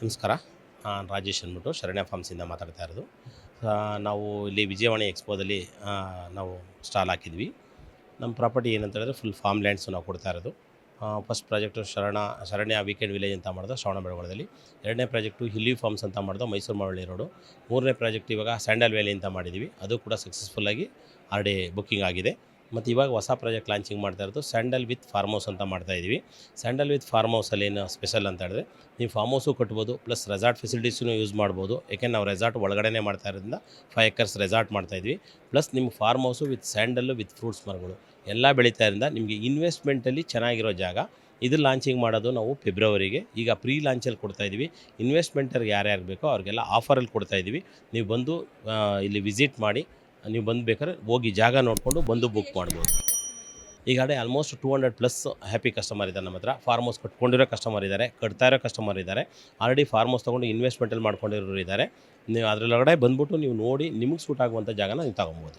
ನಮಸ್ಕಾರ. ನಾನು ರಾಜೇಶ್ ಅಂದ್ಬಿಟ್ಟು ಶರಣ್ಯ ಫಾರ್ಮ್ಸಿಂದ ಮಾತಾಡ್ತಾ ಇರೋದು. ನಾವು ಇಲ್ಲಿ ವಿಜಯವಾಣಿ ಎಕ್ಸ್ಪೋದಲ್ಲಿ ನಾವು ಸ್ಟಾಲ್ ಹಾಕಿದ್ವಿ. ನಮ್ಮ ಪ್ರಾಪರ್ಟಿ ಏನಂತ ಹೇಳಿದ್ರೆ ಫುಲ್ ಫಾರ್ಮ್ ಲ್ಯಾಂಡ್ಸು ನಾವು ಕೊಡ್ತಾ ಇರೋದು. ಫಸ್ಟ್ ಪ್ರಾಜೆಕ್ಟು ಶರಣ, ಶರಣ್ಯ ವೀಕೆಂಡ್ ವಿಲೇಜ್ ಅಂತ ಮಾಡಿದ್ರು ಶ್ರವಣ ಬೆಳಗೊಳದಲ್ಲಿ. ಎರಡನೇ ಪ್ರಾಜೆಕ್ಟು ಹಿಲ್ಲಿ ಫಾರ್ಮ್ಸ್ ಅಂತ ಮಾಡಿದ್ರು ಮೈಸೂರು ಮಾವಳ್ಳಿ ರೋಡು ಮೂರನೇ ಪ್ರಾಜೆಕ್ಟ್ ಇವಾಗ ಸ್ಯಾಂಡಲ್ ವ್ಯಾಲಿ ಅಂತ ಮಾಡಿದ್ವಿ. ಅದು ಕೂಡ ಸಕ್ಸಸ್ಫುಲ್ಲಾಗಿ ಆಲ್ರೆಡಿ ಬುಕ್ಕಿಂಗ್ ಆಗಿದೆ. ಮತ್ತು ಇವಾಗ ಹೊಸ ಪ್ರಾಜೆಕ್ಟ್ ಲಾಂಚಿಂಗ್ ಮಾಡ್ತಾ ಇರೋದು ಸ್ಯಾಂಡಲ್ ವಿತ್ ಫಾರ್ಮ್ ಹೌಸ್ ಅಂತ ಮಾಡ್ತಾ ಇದ್ದೀವಿ ಸ್ಯಾಂಡಲ್ ವಿತ್ ಫಾರ್ಮ್ ಹೌಸಲ್ಲಿ ಏನು ಸ್ಪೆಷಲ್ ಅಂತ ಹೇಳಿದ್ರೆ, ನೀವು ಫಾರ್ಮ್ ಹೌಸು ಕಟ್ಬೋದು ಪ್ಲಸ್ ರೆಸಾರ್ಟ್ ಫೆಸಿಲಿಟೀಸೂ ಯೂಸ್ ಮಾಡ್ಬೋದು. ಯಾಕೆಂದ್ರೆ ನಾವು ರೆಸಾರ್ಟ್ ಒಳಗಡೆ ಮಾಡ್ತಾ ಇರೋದ್ರಿಂದ ಫೈವ್ ಎಕರ್ಸ್ ರೆಸಾರ್ಟ್ ಮಾಡ್ತಾಯಿದ್ವಿ ಪ್ಲಸ್ ನಿಮ್ಮ farm house with sandal with fruits ಮರಗಳು, ಎಲ್ಲ ಬೆಳೀತಾ ಇರೋದ್ರಿಂದ ನಿಮಗೆ ಇನ್ವೆಸ್ಟ್ಮೆಂಟಲ್ಲಿ ಚೆನ್ನಾಗಿರೋ ಜಾಗ. ಇದು ಲಾಂಚಿಂಗ್ ಮಾಡೋದು ನಾವು ಫೆಬ್ರವರಿಗೆ ಈಗ ಪ್ರೀ ಲಾಂಚಲ್ಲಿ ಕೊಡ್ತಾ ಇದ್ದೀವಿ ಇನ್ವೆಸ್ಟ್ಮೆಂಟರ್ಗೆ ಯಾರ್ಯಾರು ಬೇಕೋ ಅವ್ರಿಗೆಲ್ಲ ಆಫರಲ್ಲಿ ಕೊಡ್ತಾ ಇದ್ದೀವಿ ನೀವು ಬಂದು ಇಲ್ಲಿ ವಿಸಿಟ್ ಮಾಡಿ ನೀವು ಬಂದು ಬೇಕಾದ್ರೆ ಹೋಗಿ ಜಾಗ ನೋಡಿಕೊಂಡು ಬಂದು ಬುಕ್ ಮಾಡ್ಬೋದು. ಈಗಾಗಲೇ almost two hundred plus happy customer ಇದ್ದಾರೆ ನಮ್ಮ ಹತ್ರ. ಫಾರ್ಮ್ ಹೌಸ್ ಕಟ್ಕೊಂಡಿರೋ ಕಸ್ಟಮರ್ ಇದ್ದಾರೆ, ಕಟ್ತಾ ಇರೋ ಕಸ್ಟಮರ್ ಇದ್ದಾರೆ. ಆಲ್ರೆಡಿ ಫಾರ್ಮ್ ಹೌಸ್ ತೊಗೊಂಡು ಇನ್ವೆಸ್ಟ್ಮೆಂಟಲ್ಲಿ ಮಾಡ್ಕೊಂಡಿರೋರು ಇದ್ದಾರೆ. ನೀವು ಅದರೊಳಗಡೆ ಬಂದುಬಿಟ್ಟು ನೀವು ನೋಡಿ ನಿಮಗೆ ಸೂಟ್ ಆಗುವಂಥ ಜಾಗನ ನೀವು ತಗೊಬೋದು.